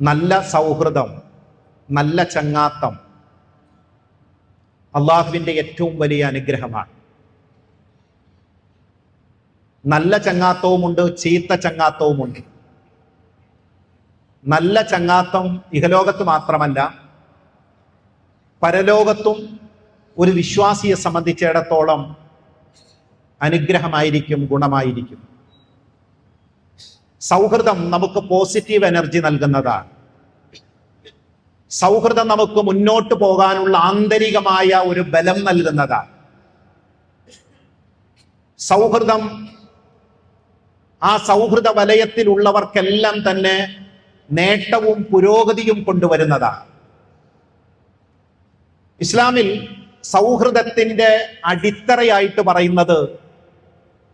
നല്ല സൗഹൃദം നല്ല ചങ്ങാത്തം അള്ളാഹുവിന്റെ ഏറ്റവും വലിയ അനുഗ്രഹമാണ്. നല്ല ചങ്ങാത്തവുമുണ്ട് ചീത്ത ചങ്ങാത്തവുമുണ്ട്. നല്ല ചങ്ങാത്തം ഇഹലോകത്ത് മാത്രമല്ല പരലോകത്തും ഒരു വിശ്വാസിയെ സംബന്ധിച്ചിടത്തോളം അനുഗ്രഹമായിരിക്കും ഗുണമായിരിക്കും. സൗഹൃദം നമുക്ക് പോസിറ്റീവ് എനർജി നൽകുന്നതാണ്. സൗഹൃദം നമുക്ക് മുന്നോട്ട് പോകാനുള്ള ആന്തരികമായ ഒരു ബലം നൽകുന്നതാണ്. സൗഹൃദം ആ സൗഹൃദ വലയത്തിലുള്ളവർക്കെല്ലാം തന്നെ നേട്ടവും പുരോഗതിയും കൊണ്ടുവരുന്നതാണ്. ഇസ്ലാമിൽ സൗഹൃദത്തിന്റെ അടിത്തറയായിട്ട് പറയുന്നത്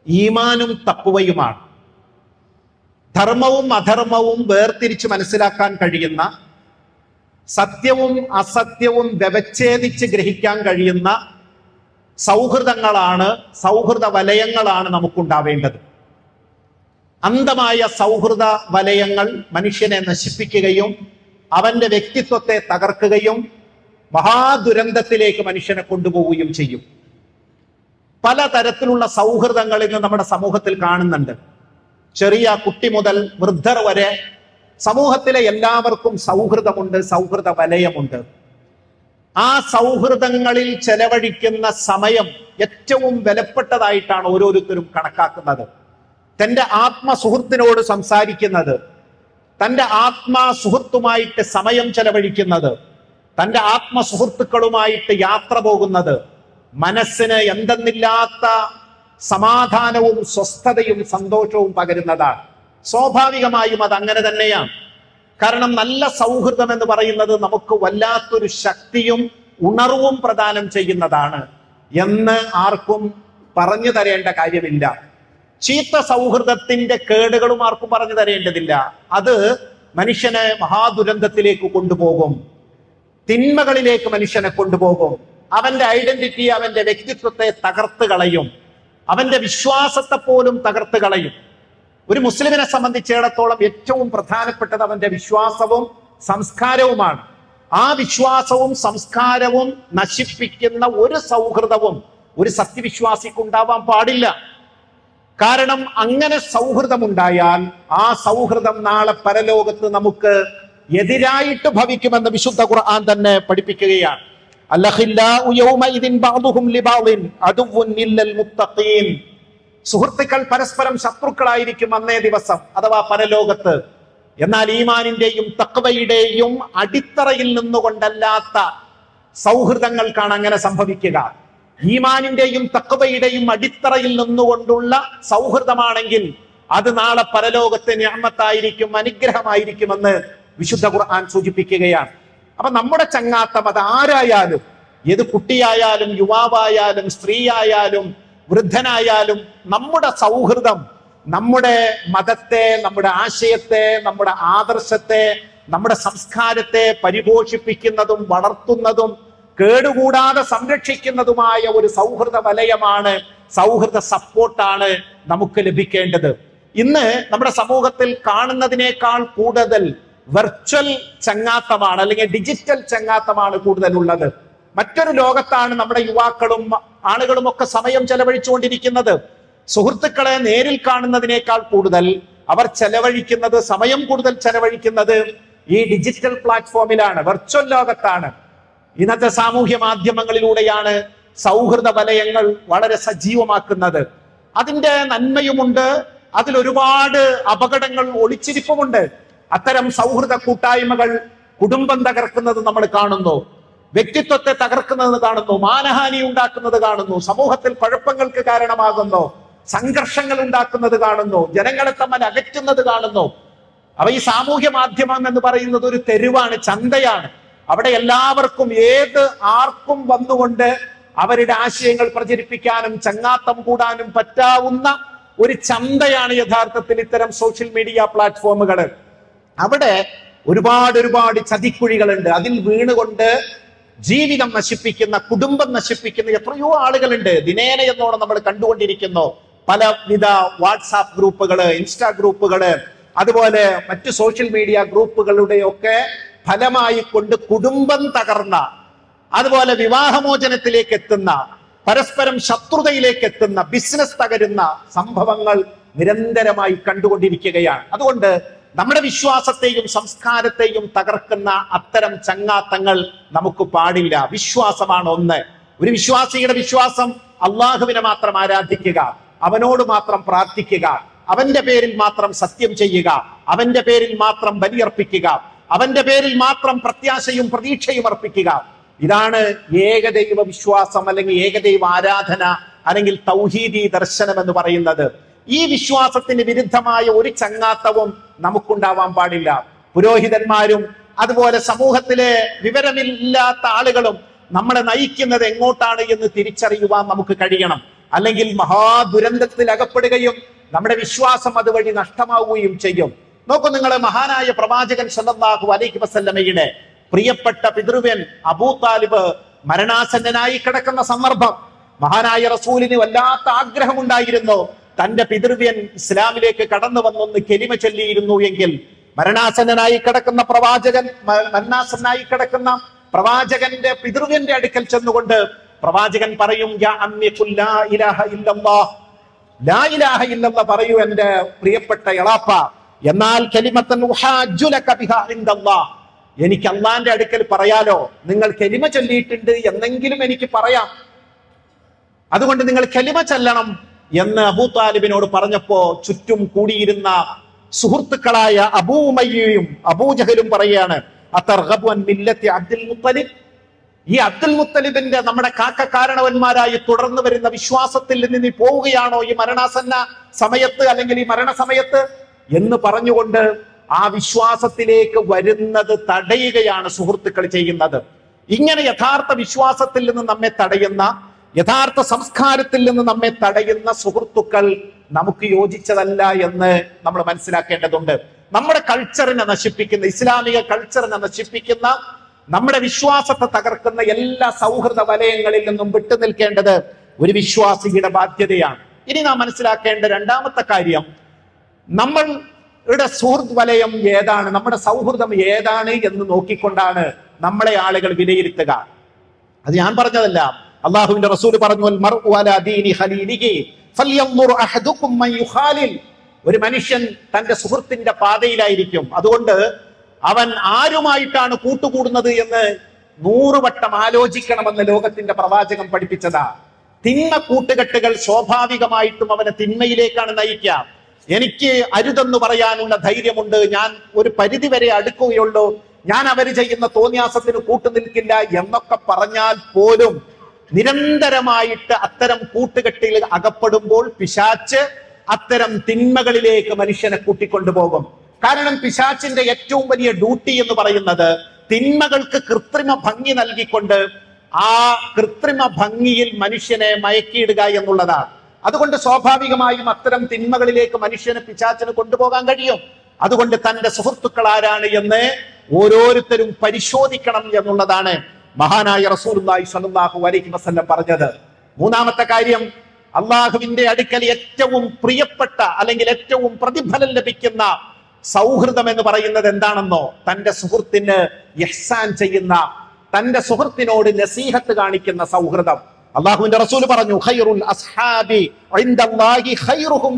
ഈമാനും തക്കുവയുമാണ് ധർമ്മവും അധർമ്മവും വേർതിരിച്ച് മനസ്സിലാക്കാൻ കഴിയുന്ന സത്യവും അസത്യവും വ്യവച്ഛേദിച്ച് ഗ്രഹിക്കാൻ കഴിയുന്ന സൗഹൃദങ്ങളാണ് സൗഹൃദ വലയങ്ങളാണ് നമുക്കുണ്ടാവേണ്ടത്. അന്ധമായ സൗഹൃദ വലയങ്ങൾ മനുഷ്യനെ നശിപ്പിക്കുകയും അവന്റെ വ്യക്തിത്വത്തെ തകർക്കുകയും മഹാദുരന്തത്തിലേക്ക് മനുഷ്യനെ കൊണ്ടുപോവുകയും ചെയ്യും. പലതരത്തിലുള്ള സൗഹൃദങ്ങൾ ഇന്ന് നമ്മുടെ സമൂഹത്തിൽ കാണുന്നുണ്ട്. ചെറിയ കുട്ടി മുതൽ വൃദ്ധർ വരെ സമൂഹത്തിലെ എല്ലാവർക്കും സൗഹൃദമുണ്ട് സൗഹൃദ വലയമുണ്ട്. ആ സൗഹൃദങ്ങളിൽ ചെലവഴിക്കുന്ന സമയം ഏറ്റവും വിലപ്പെട്ടതായിട്ടാണ് ഓരോരുത്തരും കണക്കാക്കുന്നത്. തന്റെ ആത്മസുഹൃത്തിനോട് സംസാരിക്കുന്നത് തന്റെ ആത്മാസുഹൃത്തുമായിട്ട് സമയം ചെലവഴിക്കുന്നത് തന്റെ ആത്മസുഹൃത്തുക്കളുമായിട്ട് യാത്ര പോകുന്നത് മനസ്സിന് എന്തെന്നില്ലാത്ത സമാധാനവും സ്വസ്ഥതയും സന്തോഷവും പകരുന്നതാണ്. സ്വാഭാവികമായും അത് അങ്ങനെ തന്നെയാണ്. കാരണം നല്ല സൗഹൃദം എന്ന് പറയുന്നത് നമുക്ക് വല്ലാത്തൊരു ശക്തിയും ഉണർവും പ്രദാനം ചെയ്യുന്നതാണ്. എന്ന് ആർക്കും പറഞ്ഞു തരേണ്ട കാര്യമില്ല. ചീത്ത സൗഹൃദത്തിന്റെ കേടുകളും ആർക്കും പറഞ്ഞു തരേണ്ടതില്ല. അത് മനുഷ്യനെ മഹാദുരന്തത്തിലേക്ക് കൊണ്ടുപോകും. തിന്മകളിലേക്ക് മനുഷ്യനെ കൊണ്ടുപോകും. അവന്റെ ഐഡന്റിറ്റി അവന്റെ വ്യക്തിത്വത്തെ തകർത്ത് കളയും. അവന്റെ വിശ്വാസത്തെ പോലും തകർത്ത് കളയും. ഒരു മുസ്ലിമിനെ സംബന്ധിച്ചിടത്തോളം ഏറ്റവും പ്രധാനപ്പെട്ടത് അവന്റെ വിശ്വാസവും സംസ്കാരവുമാണ്. ആ വിശ്വാസവും സംസ്കാരവും നശിപ്പിക്കുന്ന ഒരു സൗഹൃദവും ഒരു സത്യവിശ്വാസിക്ക് ഉണ്ടാവാൻ പാടില്ല. കാരണം അങ്ങനെ സൗഹൃദമുണ്ടായാൽ ആ സൗഹൃദം നാളെ പരലോകത്ത് നമുക്ക് എതിരായിട്ട് ഭവിക്കുമെന്ന് വിശുദ്ധ ഖുർആൻ തന്നെ പഠിപ്പിക്കുകയാണ്. സുഹൃത്തുക്കൾ പരസ്പരം ശത്രുക്കളായിരിക്കും അന്നേ ദിവസം അഥവാ പരലോകത്ത്. എന്നാൽ ഈമാനിന്റെയും തക്വയുടെയും അടിത്തറയിൽ നിന്നുകൊണ്ടല്ലാത്ത സൗഹൃദങ്ങൾക്കാണ് അങ്ങനെ സംഭവിക്കുക. ഈമാനിന്റെയും തക്വയുടെയും അടിത്തറയിൽ നിന്നുകൊണ്ടുള്ള സൗഹൃദമാണെങ്കിൽ അത് നാളെ പരലോകത്തെ ഞാമത്തായിരിക്കും അനുഗ്രഹമായിരിക്കുമെന്ന് വിശുദ്ധ ഖുർആൻ സൂചിപ്പിക്കുകയാണ്. അപ്പൊ നമ്മുടെ ചങ്ങാത്തം അത് ആരായാലും ഏത് കുട്ടിയായാലും യുവാവായാലും സ്ത്രീയായാലും വൃദ്ധനായാലും നമ്മുടെ സൗഹൃദം നമ്മുടെ മതത്തെ നമ്മുടെ ആശയത്തെ നമ്മുടെ ആദർശത്തെ നമ്മുടെ സംസ്കാരത്തെ പരിപോഷിപ്പിക്കുന്നതും വളർത്തുന്നതും കേടുകൂടാതെ സംരക്ഷിക്കുന്നതുമായ ഒരു സൗഹൃദ വലയമാണ് സൗഹൃദ സപ്പോർട്ടാണ് നമുക്ക് ലഭിക്കേണ്ടത്. ഇന്ന് നമ്മുടെ സമൂഹത്തിൽ കാണുന്നതിനേക്കാൾ കൂടുതൽ വെർച്വൽ ചങ്ങാത്തമാണ് അല്ലെങ്കിൽ ഡിജിറ്റൽ ചങ്ങാത്തമാണ് കൂടുതലുള്ളത്. മറ്റൊരു ലോകത്താണ് നമ്മുടെ യുവാക്കളും ആളുകളും ഒക്കെ സമയം ചെലവഴിച്ചുകൊണ്ടിരിക്കുന്നത്. സുഹൃത്തുക്കളെ നേരിൽ കാണുന്നതിനേക്കാൾ കൂടുതൽ അവർ ചെലവഴിക്കുന്നത് സമയം കൂടുതൽ ചെലവഴിക്കുന്നത് ഈ ഡിജിറ്റൽ പ്ലാറ്റ്ഫോമിലാണ് വെർച്വൽ ലോകത്താണ്. ഇന്നത്തെ സാമൂഹ്യ മാധ്യമങ്ങളിലൂടെയാണ് സൗഹൃദ വലയങ്ങൾ വളരെ സജീവമാക്കുന്നത്. അതിന്റെ നന്മയുമുണ്ട് അതിൽ ഒരുപാട് അപകടങ്ങൾ ഒളിച്ചിരിപ്പുമുണ്ട്. അത്തരം സൗഹൃദ കൂട്ടായ്മകൾ കുടുംബം തകർക്കുന്നത് നമ്മൾ കാണുന്നു. വ്യക്തിത്വത്തെ തകർക്കുന്നത് കാണുന്നു. മാനഹാനി ഉണ്ടാക്കുന്നത് കാണുന്നു. സമൂഹത്തിൽ കുഴപ്പങ്ങൾക്ക് കാരണമാകുന്നു. സംഘർഷങ്ങൾ ഉണ്ടാക്കുന്നത് കാണുന്നു. ജനങ്ങളെ തമ്മിൽ അകറ്റുന്നത് കാണുന്നു. അവ ഈ സാമൂഹ്യ മാധ്യമം എന്ന് പറയുന്നത് ഒരു തെരുവാണ് ചന്തയാണ്. അവിടെ എല്ലാവർക്കും ഏത് ആർക്കും വന്നുകൊണ്ട് അവരുടെ ആശയങ്ങൾ പ്രചരിപ്പിക്കാനും ചങ്ങാത്തം കൂടാനും പറ്റാവുന്ന ഒരു ചന്തയാണ് യഥാർത്ഥത്തിൽ ഇത്തരം സോഷ്യൽ മീഡിയ പ്ലാറ്റ്ഫോമുകൾ അവിടെ ഒരുപാട് ഒരുപാട് ചതിക്കുഴികളുണ്ട്. അതിൽ വീണുകൊണ്ട് ജീവിതം നശിപ്പിക്കുന്ന കുടുംബം നശിപ്പിക്കുന്ന എത്രയോ ആളുകളുണ്ട്. ദിനേന എന്നോടെ നമ്മൾ കണ്ടുകൊണ്ടിരിക്കുന്നു. പലവിധ വാട്സാപ്പ് ഗ്രൂപ്പുകൾ ഇൻസ്റ്റാ ഗ്രൂപ്പുകൾ അതുപോലെ മറ്റു സോഷ്യൽ മീഡിയ ഗ്രൂപ്പുകളുടെയൊക്കെ ഫലമായി കൊണ്ട് കുടുംബം തകർന്ന അതുപോലെ വിവാഹമോചനത്തിലേക്ക് എത്തുന്ന പരസ്പരം ശത്രുതയിലേക്ക് എത്തുന്ന ബിസിനസ് തകരുന്ന സംഭവങ്ങൾ നിരന്തരമായി കണ്ടുകൊണ്ടിരിക്കുകയാണ്. അതുകൊണ്ട് നമ്മുടെ വിശ്വാസത്തെയും സംസ്കാരത്തെയും തകർക്കുന്ന അത്തരം ചങ്ങാത്തങ്ങൾ നമുക്ക് പാടില്ല. വിശ്വാസമാണ് ഒന്ന്. ഒരു വിശ്വാസിയുടെ വിശ്വാസം അള്ളാഹുവിനെ മാത്രം ആരാധിക്കുക അവനോട് മാത്രം പ്രാർത്ഥിക്കുക അവന്റെ പേരിൽ മാത്രം സത്യം ചെയ്യുക അവന്റെ പേരിൽ മാത്രം ബലിയർപ്പിക്കുക അവന്റെ പേരിൽ മാത്രം പ്രത്യാശയും പ്രതീക്ഷയും അർപ്പിക്കുക. ഇതാണ് ഏകദൈവ വിശ്വാസം അല്ലെങ്കിൽ ഏകദൈവ ആരാധന അല്ലെങ്കിൽ തൗഹീദി ദർശനം എന്ന് പറയുന്നത്. ഈ വിശ്വാസത്തിന് വിരുദ്ധമായ ഒരു ചങ്ങാത്തവും നമുക്കുണ്ടാവാൻ പാടില്ല. പുരോഹിതന്മാരും അതുപോലെ സമൂഹത്തിലെ വിവരമില്ലാത്ത ആളുകളും നമ്മളെ നയിക്കുന്നത് എങ്ങോട്ടാണ് എന്ന് തിരിച്ചറിയുവാൻ നമുക്ക് കഴിയണം. അല്ലെങ്കിൽ മഹാദുരന്തത്തിൽ അകപ്പെടുകയും നമ്മുടെ വിശ്വാസം അതുവഴി നഷ്ടമാവുകയും ചെയ്യും. നോക്കൂ നിങ്ങൾ മഹാനായ പ്രവാചകൻ സല്ലല്ലാഹു അലൈഹി വസല്ലമയുടെ പ്രിയപ്പെട്ട പിതൃവ്യൻ അബൂ താലിബ് മരണാസന്നനായി കിടക്കുന്ന സന്ദർഭം. മഹാനായ റസൂലിന് വല്ലാത്ത ആഗ്രഹമുണ്ടായിരുന്നു. തന്റെ പിതൃവ്യൻ ഇസ്ലാമിലേക്ക് കടന്നു വന്നൊന്ന് കെലിമ ചൊല്ലിയിരുന്നു എങ്കിൽ മരണാസന്നനായി കിടക്കുന്ന പ്രവാചകൻ മരണാസനായി കിടക്കുന്ന പ്രവാചകന്റെ പിതൃവ്യന്റെ അടുക്കൽ ചെന്നുകൊണ്ട് പ്രവാചകൻ പറയും പറയൂ എന്റെ പ്രിയപ്പെട്ട എളാപ്പ. എന്നാൽ കലിമത്തൻ എനിക്ക് അള്ളാന്റെ അടുക്കൽ പറയാലോ? നിങ്ങൾ കെലിമ ചൊല്ലിയിട്ടുണ്ട് എന്നെങ്കിലും എനിക്ക് പറയാം. അതുകൊണ്ട് നിങ്ങൾ കെലിമ ചെല്ലണം. എന്ന് അബൂ താലിബിനോട് പറഞ്ഞപ്പോ ചുറ്റും കൂടിയിരുന്ന സുഹൃത്തുക്കളായ അബൂമയ്യയും അബൂജഹലും പറയാണ് അബ്ദുൽ മുത്തലിബ്. ഈ അബ്ദുൽ മുത്തലിബിന്റെ നമ്മുടെ കാക്ക കാരണവന്മാരായി തുടർന്നു വരുന്ന വിശ്വാസത്തിൽ നിന്ന് നീ പോവുകയാണോ ഈ മരണാസന്ന സമയത്ത് അല്ലെങ്കിൽ ഈ മരണസമയത്ത്? എന്ന് പറഞ്ഞുകൊണ്ട് ആ വിശ്വാസത്തിലേക്ക് വരുന്നത് തടയുകയാണ് സുഹൃത്തുക്കൾ ചെയ്യുന്നത്. ഇങ്ങനെ യഥാർത്ഥ വിശ്വാസത്തിൽ നിന്ന് നമ്മെ തടയുന്ന യഥാർത്ഥ സംസ്കാരത്തിൽ നിന്ന് നമ്മെ തടയുന്ന സുഹൃത്തുക്കൾ നമുക്ക് യോജിച്ചതല്ല എന്ന് നമ്മൾ മനസ്സിലാക്കേണ്ടതുണ്ട്. നമ്മുടെ കൾച്ചറിനെ നശിപ്പിക്കുന്ന ഇസ്ലാമിക കൾച്ചറിനെ നശിപ്പിക്കുന്ന നമ്മുടെ വിശ്വാസത്തെ തകർക്കുന്ന എല്ലാ സൗഹൃദ വലയങ്ങളിൽ നിന്നും വിട്ടു നിൽക്കേണ്ടത് ഒരു വിശ്വാസിയുടെ ബാധ്യതയാണ്. ഇനി നാം മനസ്സിലാക്കേണ്ട രണ്ടാമത്തെ കാര്യം നമ്മളുടെ സുഹൃദ് വലയം ഏതാണ് നമ്മുടെ സൗഹൃദം ഏതാണ് എന്ന് നോക്കിക്കൊണ്ടാണ് നമ്മളെ ആളുകൾ വിലയിരുത്തുക. അത് ഞാൻ പറഞ്ഞതല്ല. അള്ളാഹുവിന്റെ റസൂൽ പറഞ്ഞു മർഉ അലാ ദീനി ഖലീലിഹി ഫൽയൻദുർ മൻ യുഖാലിൽ." ഒരു മനുഷ്യൻ തന്റെ സുഹൃത്തിന്റെ പാതയിലായിരിക്കും. അതുകൊണ്ട് അവൻ ആരുമായിട്ടാണ് കൂട്ടുകൂടുന്നത് എന്ന് നൂറുവട്ടം ആലോചിക്കണമെന്ന് ലോകത്തിന്റെ പ്രവാചകം പഠിപ്പിച്ചതാ. തിന്മ കൂട്ടുകെട്ടുകൾ സ്വാഭാവികമായിട്ടും അവനെ തിന്മയിലേക്കാണ് നയിക്കുക. എനിക്ക് അരുതെന്ന് പറയാനുള്ള ധൈര്യമുണ്ട്. ഞാൻ ഒരു പരിധി വരെ അടുക്കുകയുള്ളൂ. ഞാൻ അവർ ചെയ്യുന്ന തോന്നിയാസത്തിന് കൂട്ടുനിൽക്കില്ല എന്നൊക്കെ പറഞ്ഞാൽ പോലും നിരന്തരമായിട്ട് അത്തരം കൂട്ടുകെട്ടിൽ അകപ്പെടുമ്പോൾ പിശാച്ച് അത്തരം തിന്മകളിലേക്ക് മനുഷ്യനെ കൂട്ടിക്കൊണ്ടുപോകും. കാരണം പിശാച്ചിന്റെ ഏറ്റവും വലിയ ഡ്യൂട്ടി എന്ന് പറയുന്നത് തിന്മകൾക്ക് കൃത്രിമ ഭംഗി നൽകിക്കൊണ്ട് ആ കൃത്രിമ ഭംഗിയിൽ മനുഷ്യനെ മയക്കിയിടുക എന്നുള്ളതാണ്. അതുകൊണ്ട് സ്വാഭാവികമായും അത്തരം തിന്മകളിലേക്ക് മനുഷ്യനെ പിശാച്ചിന് കൊണ്ടുപോകാൻ കഴിയും. അതുകൊണ്ട് തന്റെ സുഹൃത്തുക്കൾ ആരാണ് എന്ന് ഓരോരുത്തരും പരിശോധിക്കണം എന്നുള്ളതാണ്. മഹാനായ റസൂലുള്ളാഹി സ്വല്ലല്ലാഹു അലൈഹി വസല്ലം പറഞ്ഞത്. മൂന്നാമത്തെ കാര്യം അള്ളാഹുവിന്റെ അടുക്കൽ ഏറ്റവും പ്രിയപ്പെട്ട അല്ലെങ്കിൽ ഏറ്റവും പ്രതിഫലം ലഭിക്കുന്ന സൗഹൃദം എന്ന് പറയുന്നത് എന്താണെന്നോ തന്റെ സുഹൃത്തിന് യഹ്സാൻ ചെയ്യുന്ന തന്റെ സുഹൃത്തിനോട് നസീഹത്ത് കാണിക്കുന്ന സൗഹൃദം. അള്ളാഹുവിന്റെ റസൂൽ പറഞ്ഞു ഖൈറുൽ അസ്ഹാബി ഖൈറുഹും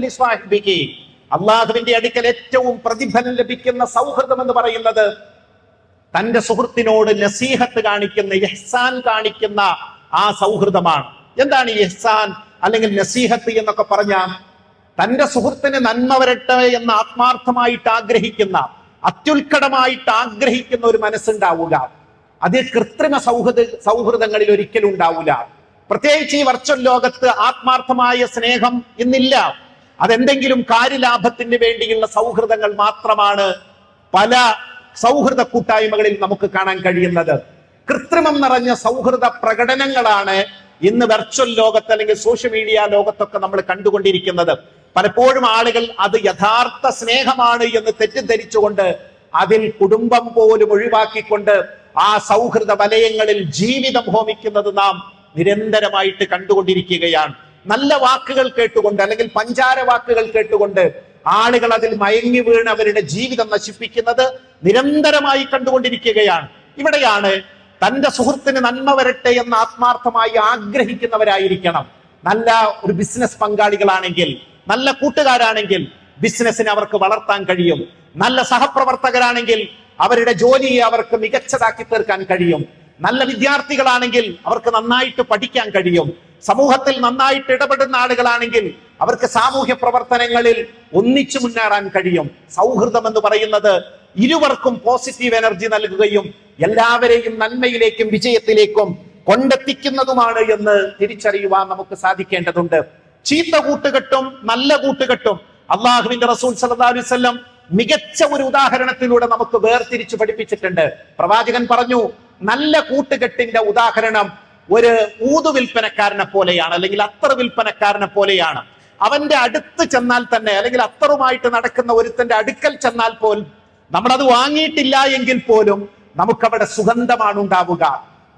അള്ളാഹുവിന്റെ അടുക്കൽ ഏറ്റവും പ്രതിഫലം ലഭിക്കുന്ന സൗഹൃദം എന്ന് പറയുന്നത് തന്റെ സുഹൃത്തിനോട് നസീഹത്ത് കാണിക്കുന്ന യഹ്സാൻ കാണിക്കുന്ന ആ സൗഹൃദമാണ്. എന്താണ് ഈ യഹ്സാൻ അല്ലെങ്കിൽ നസീഹത്ത് എന്നൊക്കെ പറഞ്ഞാൽ തന്റെ സുഹൃത്തിന് നന്മ വരട്ടെ എന്ന് ആത്മാർത്ഥമായിട്ട് ആഗ്രഹിക്കുന്ന അത്യുൽക്കടമായിട്ട് ആഗ്രഹിക്കുന്ന ഒരു മനസ്സുണ്ടാവുക അത് കൃത്രിമ സൗഹൃദ സൗഹൃദങ്ങളിൽ ഒരിക്കലും ഉണ്ടാവില്ല പ്രത്യേകിച്ച് ഈ വർച്വൽ ലോകത്ത് ആത്മാർത്ഥമായ സ്നേഹം ഇന്നില്ല. അതെന്തെങ്കിലും കാര്യലാഭത്തിന് വേണ്ടിയുള്ള സൗഹൃദങ്ങൾ മാത്രമാണ് പല സൗഹൃദ കൂട്ടായ്മകളിൽ നമുക്ക് കാണാൻ കഴിയുന്നത്. കൃത്രിമം നിറഞ്ഞ സൗഹൃദ പ്രകടനങ്ങളാണ് ഇന്ന് വെർച്വൽ ലോകത്ത് അല്ലെങ്കിൽ സോഷ്യൽ മീഡിയ ലോകത്തൊക്കെ നമ്മൾ കണ്ടുകൊണ്ടിരിക്കുന്നത്. പലപ്പോഴും ആളുകൾ അത് യഥാർത്ഥ സ്നേഹമാണ് എന്ന് തെറ്റിദ്ധരിച്ചുകൊണ്ട് അതിൽ കുടുംബം പോലും ഒഴിവാക്കിക്കൊണ്ട് ആ സൗഹൃദ വലയങ്ങളിൽ ജീവിതം ഹോമിക്കുന്നത് നാം നിരന്തരമായിട്ട് കണ്ടുകൊണ്ടിരിക്കുകയാണ്. നല്ല വാക്കുകൾ കേട്ടുകൊണ്ട് അല്ലെങ്കിൽ പഞ്ചാര വാക്കുകൾ കേട്ടുകൊണ്ട് ആളുകൾ അതിൽ മയങ്ങി വീണ് അവരുടെ ജീവിതം നശിപ്പിക്കുന്നത് നിരന്തരമായി കണ്ടുകൊണ്ടിരിക്കുകയാണ്. ഇവിടെയാണ് തന്റെ സുഹൃത്തിന് നന്മ വരട്ടെ എന്ന് ആത്മാർത്ഥമായി ആഗ്രഹിക്കുന്നവരായിരിക്കണം. നല്ല ഒരു ബിസിനസ് പങ്കാളികളാണെങ്കിൽ നല്ല കൂട്ടുകാരാണെങ്കിൽ ബിസിനസ്സിനെ അവർക്ക് വളർത്താൻ കഴിയും. നല്ല സഹപ്രവർത്തകരാണെങ്കിൽ അവരുടെ ജോലിയെ അവർക്ക് മികച്ചതാക്കി തീർക്കാൻ കഴിയും. നല്ല വിദ്യാർത്ഥികളാണെങ്കിൽ അവർക്ക് നന്നായിട്ട് പഠിക്കാൻ കഴിയും. സമൂഹത്തിൽ നന്നായിട്ട് ഇടപെടുന്ന ആളുകളാണെങ്കിൽ അവർക്ക് സാമൂഹ്യ പ്രവർത്തനങ്ങളിൽ ഒന്നിച്ചു മുന്നേറാൻ കഴിയും. സൗഹൃദം എന്ന് പറയുന്നത് ഇരുവർക്കും പോസിറ്റീവ് എനർജി നൽകുകയും എല്ലാവരെയും നന്മയിലേക്കും വിജയത്തിലേക്കും കൊണ്ടെത്തിക്കുന്നതുമാണ് എന്ന് തിരിച്ചറിയുവാൻ നമുക്ക് സാധിക്കേണ്ടതുണ്ട്. ചീത്ത കൂട്ടുകെട്ടും നല്ല കൂട്ടുകെട്ടും അള്ളാഹുവിന്റെ റസൂൽ വസല്ലം മികച്ച ഒരു ഉദാഹരണത്തിലൂടെ നമുക്ക് വേർതിരിച്ചു പഠിപ്പിച്ചിട്ടുണ്ട്. പ്രവാചകൻ പറഞ്ഞു നല്ല കൂട്ടുകെട്ടിന്റെ ഉദാഹരണം ഒരു ഊതു വിൽപ്പനക്കാരനെ പോലെയാണ് അല്ലെങ്കിൽ അത്തർ വിൽപ്പനക്കാരനെ പോലെയാണ്. അവന്റെ അടുത്ത് ചെന്നാൽ തന്നെ അല്ലെങ്കിൽ അത്തറുമായിട്ട് നടക്കുന്ന ഒരുത്തന്റെ അടുക്കൽ ചെന്നാൽ പോലും നമ്മളത് വാങ്ങിയിട്ടില്ല എങ്കിൽ പോലും നമുക്കവിടെ സുഗന്ധമാണ് ഉണ്ടാവുക.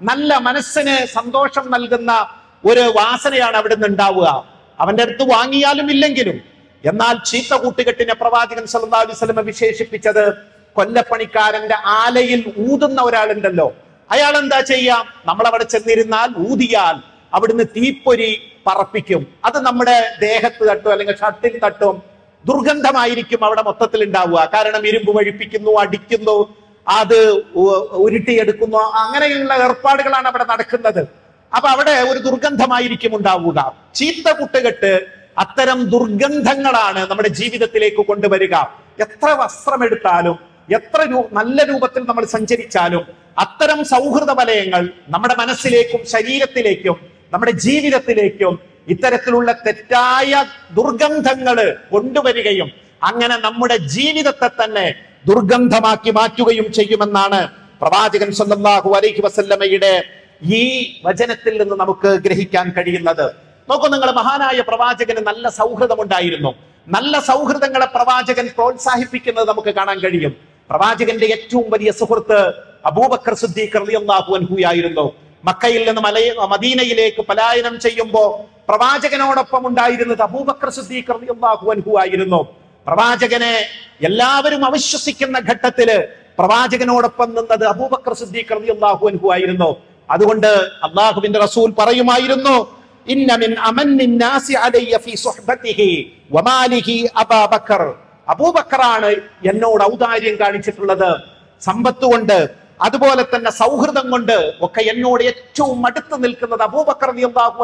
നല്ല മനസ്സിന് സന്തോഷം നൽകുന്ന ഒരു വാസനയാണ് അവിടെ നിന്ന് ഉണ്ടാവുക. അവന്റെ അടുത്ത് വാങ്ങിയാലും ഇല്ലെങ്കിലും എന്നാൽ ചീത്ത കൂട്ടുകെട്ടിനെ പ്രവാചകൻ അലൈഹി വസല്ലം വിശേഷിപ്പിച്ചത് കൊല്ലപ്പണിക്കാരന്റെ ആലയിൽ ഊതുന്ന ഒരാളുണ്ടല്ലോ. അയാൾ എന്താ ചെയ്യാം? നമ്മൾ അവിടെ ചെന്നിരുന്നാൽ ഊതിയാൽ അവിടുന്ന് തീപ്പൊരി പറപ്പിക്കും. അത് നമ്മുടെ ദേഹത്ത് തട്ടും അല്ലെങ്കിൽ ഷട്ടിൽ തട്ടും ദുർഗന്ധമായിരിക്കും അവിടെ മൊത്തത്തിൽ ഉണ്ടാവുക. കാരണം ഇരുമ്പ് വഴിപ്പിക്കുന്നു അടിക്കുന്നു അത് ഉരുട്ടിയെടുക്കുന്നു. അങ്ങനെയുള്ള ഏർപ്പാടുകളാണ് അവിടെ നടക്കുന്നത്. അപ്പൊ അവിടെ ഒരു ദുർഗന്ധമായിരിക്കും ഉണ്ടാവുക. ചീത്ത കുട്ടുകെട്ട് അത്തരം ദുർഗന്ധങ്ങളാണ് നമ്മുടെ ജീവിതത്തിലേക്ക് കൊണ്ടുവരിക. എത്ര വസ്ത്രമെടുത്താലും എത്ര നല്ല രൂപത്തിൽ നമ്മൾ സഞ്ചരിച്ചാലും അത്തരം സൗഹൃദ വലയങ്ങൾ നമ്മുടെ മനസ്സിലേക്കും ശരീരത്തിലേക്കും നമ്മുടെ ജീവിതത്തിലേക്കും ഇത്തരത്തിലുള്ള തെറ്റായ ദുർഗന്ധങ്ങൾ കൊണ്ടുവരികയും അങ്ങനെ നമ്മുടെ ജീവിതത്തെ തന്നെ ദുർഗന്ധമാക്കി മാറ്റുകയും ചെയ്യുമെന്നാണ് പ്രവാചകൻ സ്വന്തമാഹു അലൈഹി വസല്ലമയുടെ ഈ വചനത്തിൽ നിന്ന് നമുക്ക് ഗ്രഹിക്കാൻ കഴിയുന്നത്. നോക്കൂ നിങ്ങൾ മഹാനായ പ്രവാചകന് നല്ല സൗഹൃദമുണ്ടായിരുന്നു. നല്ല സൗഹൃദങ്ങളെ പ്രവാചകൻ പ്രോത്സാഹിപ്പിക്കുന്നത് നമുക്ക് കാണാൻ കഴിയും. പ്രവാചകന്റെ ഏറ്റവും വലിയ സുഹൃത്ത് അബൂബക്കർ സിദ്ദീഖ് റളിയല്ലാഹു അൻഹു ആയിരുന്നു മക്കയിൽ നിന്ന് മലയ മദീനയിലേക്ക് പലായനം ചെയ്യുമ്പോ പ്രവാചകനോടൊപ്പം ഉണ്ടായിരുന്നത് അബൂബക്കർ സിദ്ദീഖ് റളിയല്ലാഹു അൻഹു ആയിരുന്നു. പ്രവാചകനെ എല്ലാവരും അവിശ്വസിക്കുന്ന ഘട്ടത്തിൽ പ്രവാചകനോടൊപ്പം നിന്നത് അബൂബക്കർ സിദ്ദീഖ് റളിയല്ലാഹു അൻഹു ആയിരുന്നു. അതുകൊണ്ട് അള്ളാഹുവിന്റെ റസൂൽ പറയുമായിരുന്നു അബൂബക്കറാണ് എന്നോട് ഔദാര്യം കാണിച്ചിട്ടുള്ളത്. സമ്പത്ത് കൊണ്ട് അതുപോലെ തന്നെ സൗഹൃദം കൊണ്ട് ഒക്കെ എന്നോട് ഏറ്റവും അടുത്ത് നിൽക്കുന്നത് അബൂബക്കർ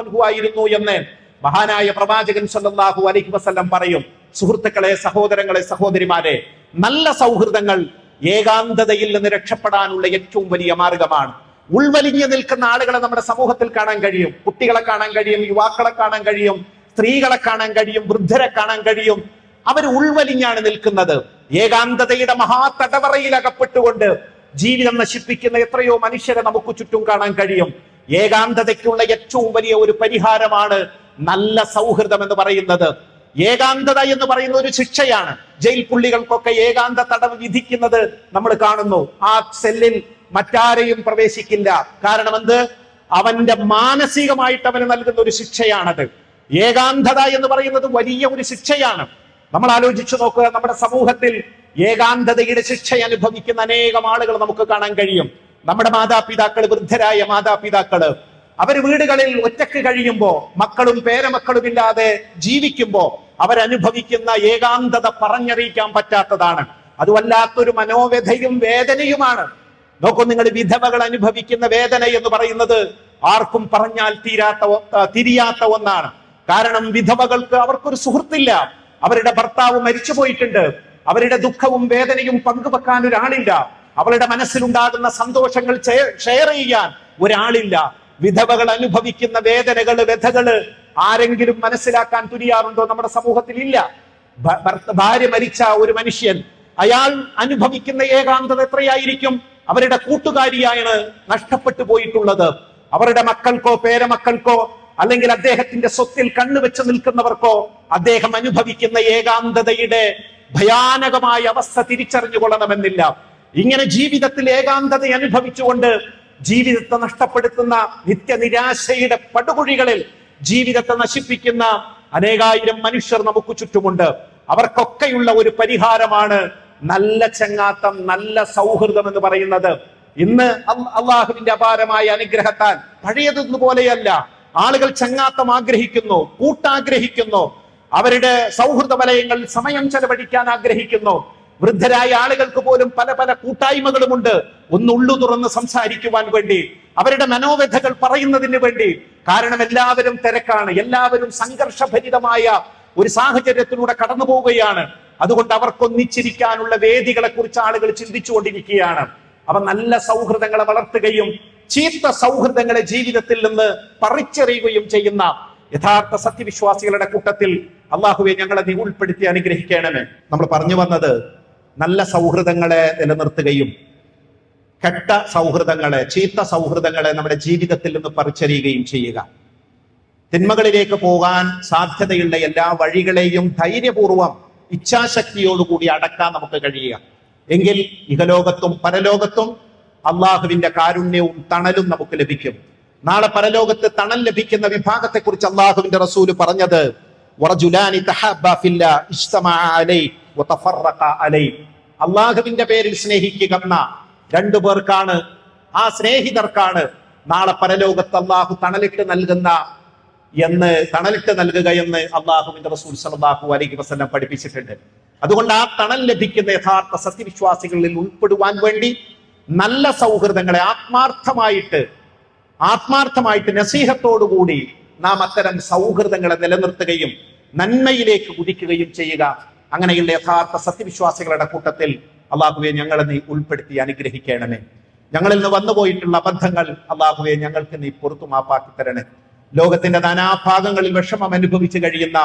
അൻഹു ആയിരുന്നു എന്ന് മഹാനായ പ്രവാചകൻ സല്ലല്ലാഹു അലൈഹി വസല്ലം പറയും. സുഹൃത്തുക്കളെ സഹോദരങ്ങളെ സഹോദരിമാരെ നല്ല സൗഹൃദങ്ങൾ ഏകാന്തതയിൽ നിന്ന് രക്ഷപ്പെടാനുള്ള ഏറ്റവും വലിയ മാർഗമാണ്. ഉൾവലിഞ്ഞു നിൽക്കുന്ന ആളുകളെ നമ്മുടെ സമൂഹത്തിൽ കാണാൻ കഴിയും. കുട്ടികളെ കാണാൻ കഴിയും യുവാക്കളെ കാണാൻ കഴിയും സ്ത്രീകളെ കാണാൻ കഴിയും വൃദ്ധരെ കാണാൻ കഴിയും. അവർ ഉൾവലിഞ്ഞാണ് നിൽക്കുന്നത്. ഏകാന്തതയുടെ മഹാതടവറയിൽ അകപ്പെട്ടുകൊണ്ട് ജീവിതം നശിപ്പിക്കുന്ന എത്രയോ മനുഷ്യരെ നമുക്ക് ചുറ്റും കാണാൻ കഴിയും. ഏകാന്തതയ്ക്കുള്ള ഏറ്റവും വലിയ ഒരു പരിഹാരമാണ് നല്ല സൗഹൃദം എന്ന് പറയുന്നത്. ഏകാന്തത എന്ന് പറയുന്ന ഒരു ശിക്ഷയാണ്. ജയിൽ പുള്ളികൾക്കൊക്കെ ഏകാന്ത തടവ് വിധിക്കുന്നത് നമ്മൾ കാണുന്നു. ആ സെല്ലിൽ മറ്റാരെയും പ്രവേശിക്കില്ല. കാരണം എന്ത്? അവന്റെ മാനസികമായിട്ട് അവന് നൽകുന്ന ഒരു ശിക്ഷയാണത്. ഏകാന്തത എന്ന് പറയുന്നത് വലിയ ഒരു ശിക്ഷയാണ്. നമ്മൾ ആലോചിച്ചു നോക്കുക നമ്മുടെ സമൂഹത്തിൽ ഏകാന്തതയുടെ ശിക്ഷ അനുഭവിക്കുന്ന അനേകം ആളുകൾ നമുക്ക് കാണാൻ കഴിയും. നമ്മുടെ മാതാപിതാക്കൾ വൃദ്ധരായ മാതാപിതാക്കൾ അവർ വീടുകളിൽ ഒറ്റയ്ക്ക് കഴിയുമ്പോൾ മക്കളും പേരമക്കളും ഇല്ലാതെ ജീവിക്കുമ്പോ അവരനുഭവിക്കുന്ന ഏകാന്തത പറഞ്ഞറിയിക്കാൻ പറ്റാത്തതാണ്. അത് വല്ലാത്തൊരു മനോവ്യഥയും വേദനയുമാണ്. നോക്കൂ നിങ്ങൾ വിധവകൾ അനുഭവിക്കുന്ന വേദന എന്ന് പറയുന്നത് ആർക്കും പറഞ്ഞാൽ തീരാത്ത തിരിയാത്ത ഒന്നാണ്. കാരണം വിധവകൾക്ക് അവർക്കൊരു സുഹൃത്തില്ല. അവരുടെ ഭർത്താവ് മരിച്ചു പോയിട്ടുണ്ട് അവരുടെ ദുഃഖവും വേദനയും പങ്കുവെക്കാൻ ഒരാളില്ല. അവളുടെ മനസ്സിലുണ്ടാകുന്ന സന്തോഷങ്ങൾ ഷെയർ ചെയ്യാൻ ഒരാളില്ല. വിധവകൾ അനുഭവിക്കുന്ന വേദനകൾ വ്യഥകൾ ആരെങ്കിലും മനസ്സിലാക്കാൻ തുനിയാറുണ്ടോ നമ്മുടെ സമൂഹത്തിൽ ഇല്ല ഭാര്യ മരിച്ച ഒരു മനുഷ്യൻ അയാൾ അനുഭവിക്കുന്ന ഏകാന്തത എത്രയായിരിക്കും? അവരുടെ കൂട്ടുകാരിയാണ് നഷ്ടപ്പെട്ടു പോയിട്ടുള്ളത് അവരുടെ മക്കൾക്കോ പേരമക്കൾക്കോ അല്ലെങ്കിൽ അദ്ദേഹത്തിന്റെ സ്വത്തിൽ കണ്ണുവെച്ച് നിൽക്കുന്നവർക്കോ അദ്ദേഹം അനുഭവിക്കുന്ന ഏകാന്തതയുടെ ഭയാനകമായ അവസ്ഥ തിരിച്ചറിഞ്ഞുകൊള്ളണമെന്നില്ല. ഇങ്ങനെ ജീവിതത്തിൽ ഏകാന്തത അനുഭവിച്ചുകൊണ്ട് ജീവിതത്തെ നഷ്ടപ്പെടുത്തുന്ന നിത്യനിരാശയുടെ പടുകുഴികളിൽ ജീവിതത്തെ നശിപ്പിക്കുന്ന അനേകായിരം മനുഷ്യർ നമുക്ക് ചുറ്റുമുണ്ട്. അവർക്കൊക്കെയുള്ള ഒരു പരിഹാരമാണ് നല്ല ചങ്ങാത്തം നല്ല സൗഹൃദം എന്ന് പറയുന്നത്. ഇന്ന് അള്ളാഹുവിന്റെ അപാരമായ അനുഗ്രഹത്താൽ പഴയതൊന്നുപോലെയല്ല. ആളുകൾ ചങ്ങാത്തം ആഗ്രഹിക്കുന്നു കൂട്ടാഗ്രഹിക്കുന്നു. അവരുടെ സൗഹൃദ വലയങ്ങളിൽ സമയം ചെലവഴിക്കാൻ ആഗ്രഹിക്കുന്നു. വൃദ്ധരായ ആളുകൾക്ക് പോലും പല പല കൂട്ടായ്മകളുമുണ്ട്. ഒന്ന് ഉള്ളു തുറന്ന് സംസാരിക്കുവാൻ വേണ്ടി അവരുടെ മനോവ്യഥകൾ പറയുന്നതിന് വേണ്ടി. കാരണം എല്ലാവരും തിരക്കാണ് എല്ലാവരും സംഘർഷഭരിതമായ ഒരു സാഹചര്യത്തിലൂടെ കടന്നു പോവുകയാണ്. അതുകൊണ്ട് അവർക്കൊന്നിച്ചിരിക്കാനുള്ള വേദികളെ കുറിച്ച് ആളുകൾ ചിന്തിച്ചുകൊണ്ടിരിക്കുകയാണ്. അവ നല്ല സൗഹൃദങ്ങളെ വളർത്തുകയും ചീത്ത സൗഹൃദങ്ങളെ ജീവിതത്തിൽ നിന്ന് പറിച്ചെറിയുകയും ചെയ്യുന്ന യഥാർത്ഥ സത്യവിശ്വാസികളുടെ കൂട്ടത്തിൽ അള്ളാഹുവെ ഞങ്ങളെ നീ ഉൾപ്പെടുത്തി അനുഗ്രഹിക്കണമേ. നമ്മൾ പറഞ്ഞു വന്നത് നല്ല സൗഹൃദങ്ങളെ നിലനിർത്തുകയും കെട്ട സൗഹൃദങ്ങളെ ചീത്ത സൗഹൃദങ്ങളെ നമ്മുടെ ജീവിതത്തിൽ നിന്ന് പറിച്ചെറിയുകയും ചെയ്യുക. തിന്മകളിലേക്ക് പോകാൻ സാധ്യതയുള്ള എല്ലാ വഴികളെയും ധൈര്യപൂർവം ഇച്ഛാശക്തിയോടുകൂടി അടക്കാൻ നമുക്ക് കഴിയുക. എങ്കിൽ ഇഹലോകത്തും പരലോകത്തും അള്ളാഹുവിന്റെ കാരുണ്യവും തണലും നമുക്ക് ലഭിക്കും നാളെ പരലോകത്ത് തണൽ ലഭിക്കുന്ന വിഭാഗത്തെ കുറിച്ച് അള്ളാഹുവിന്റെ റസൂൽ പറഞ്ഞത്. അള്ളാഹുവിന്റെ പേരിൽ സ്നേഹിക്കുന്ന രണ്ടു പേർക്കാണ് ആ സ്നേഹിതർക്കാണ് നാളെ പരലോകത്ത് അള്ളാഹു തണലിട്ട് നൽകുന്ന എന്ന് തണലിട്ട് നൽകുക എന്ന് അള്ളാഹുവിന്റെ റസൂൽ സലാഹു അലൈഹി വസ്ലം പഠിപ്പിച്ചിട്ടുണ്ട് അതുകൊണ്ട് ആ തണൽ ലഭിക്കുന്ന യഥാർത്ഥ സത്യവിശ്വാസികളിൽ ഉൾപ്പെടുവാൻ വേണ്ടി നല്ല സൗഹൃദങ്ങളെ ആത്മാർത്ഥമായിട്ട് ആത്മാർത്ഥമായിട്ട് നസീഹത്തോടുകൂടി നാം അത്തരം സൗഹൃദങ്ങളെ നിലനിർത്തുകയും നന്മയിലേക്ക് കുതിക്കുകയും ചെയ്യുക. അങ്ങനെയുള്ള യഥാർത്ഥ സത്യവിശ്വാസികളുടെ കൂട്ടത്തിൽ അള്ളാഹുവെ ഞങ്ങളെ നീ ഉൾപ്പെടുത്തി അനുഗ്രഹിക്കണമേ. ഞങ്ങളിൽ നിന്ന് വന്നുപോയിട്ടുള്ള അബദ്ധങ്ങൾ അള്ളാഹുവെ ഞങ്ങൾക്ക് നീ പുറത്തു മാപ്പാക്കി തരണേ. ലോകത്തിന്റെ നാനാഭാഗങ്ങളിൽ വിഷമം അനുഭവിച്ചു കഴിയുന്ന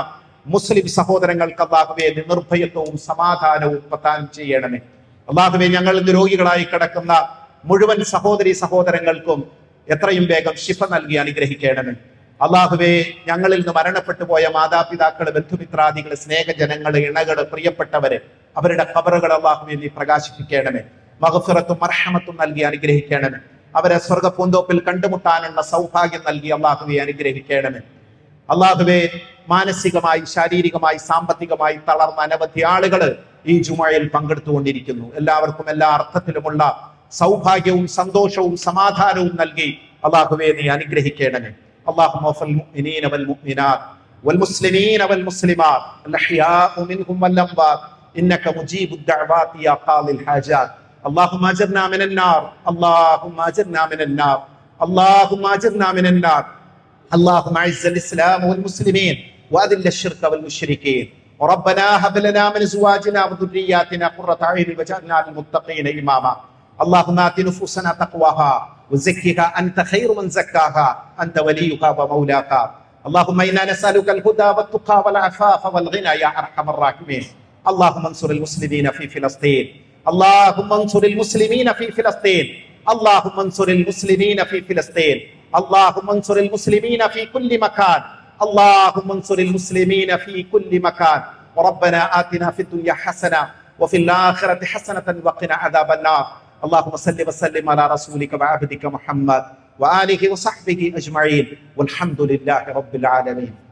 മുസ്ലിം സഹോദരങ്ങൾക്ക് അള്ളാഹുവെ നിർഭയത്വവും സമാധാനവും പ്രദാനം ചെയ്യണമേ. അള്ളാഹുവെ ഞങ്ങൾ രോഗികളായി കിടക്കുന്ന മുഴുവൻ സഹോദരി സഹോദരങ്ങൾക്കും എത്രയും വേഗം ശിഫ നൽകി അനുഗ്രഹിക്കണമേ. അള്ളാഹുവെ ഞങ്ങളിൽ നിന്ന് മരണപ്പെട്ടു പോയ മാതാപിതാക്കൾ ബന്ധുമിത്രാദികൾ സ്നേഹജനങ്ങൾ ഇണകൾ പ്രിയപ്പെട്ടവര് അവരുടെ ഖബറുകൾ അള്ളാഹുവെ നീ പ്രകാശിപ്പിക്കണമേ. മഹഫിറത്തും മർഹമത്തും നൽകി അനുഗ്രഹിക്കണമേ. അവരെ സ്വർഗ പൂന്തോപ്പിൽ കണ്ടുമുട്ടാനുള്ള സൗഭാഗ്യം നൽകി അള്ളാഹുവെ അനുഗ്രഹിക്കണമേ. അള്ളാഹുവെ മാനസികമായി ശാരീരികമായി സാമ്പത്തികമായി തളർന്ന അനവധി ആളുകൾ ഈ ജുമഴയിൽ പങ്കെടുത്തുകൊണ്ടിരിക്കുന്നു എല്ലാവർക്കും എല്ലാ അർത്ഥത്തിലുമുള്ള സൗഭാഗ്യവും സന്തോഷവും സമാധാനവും നൽകി അള്ളാഹുവെ നീ അനുഗ്രഹിക്കണമേ اللهم اغفر المؤمنين والمؤمنات والمسلمين والمسلمات الأحياء منهم والأموات إنك مجيب الدعوات يا قاضي الحاجات اللهم أجرنا من النار اللهم أجرنا من النار اللهم أجرنا من النار اللهم اعز الاسلام والمسلمين واذل الشرك والمشركين وربنا هب لنا من ازواجنا وذرياتنا قرة اعين واجعلنا للمتقين إماما. اللهم آت نفوسنا تقواها وزكها أنت خير من زكاها. أنت وليها ومولاها اللهم إنا نسألك الهدى والتقى والعفاف والغنى يا أرحم الراحمين. اللهم انصر المسلمين في فلسطين. اللهم انصر المسلمين في فلسطين. اللهم انصر المسلمين في فلسطين. اللهم انصر المسلمين في كل مكان. اللهم انصر المسلمين في كل مكان. وربنا آتنا في الدنيا حسنة وفي الآخرة حسنة وقنا عذاب النار. اللهم صل وسلم على رسولك وعبدك محمد وآله وصحبه أجمعين. والحمد لله رب العالمين.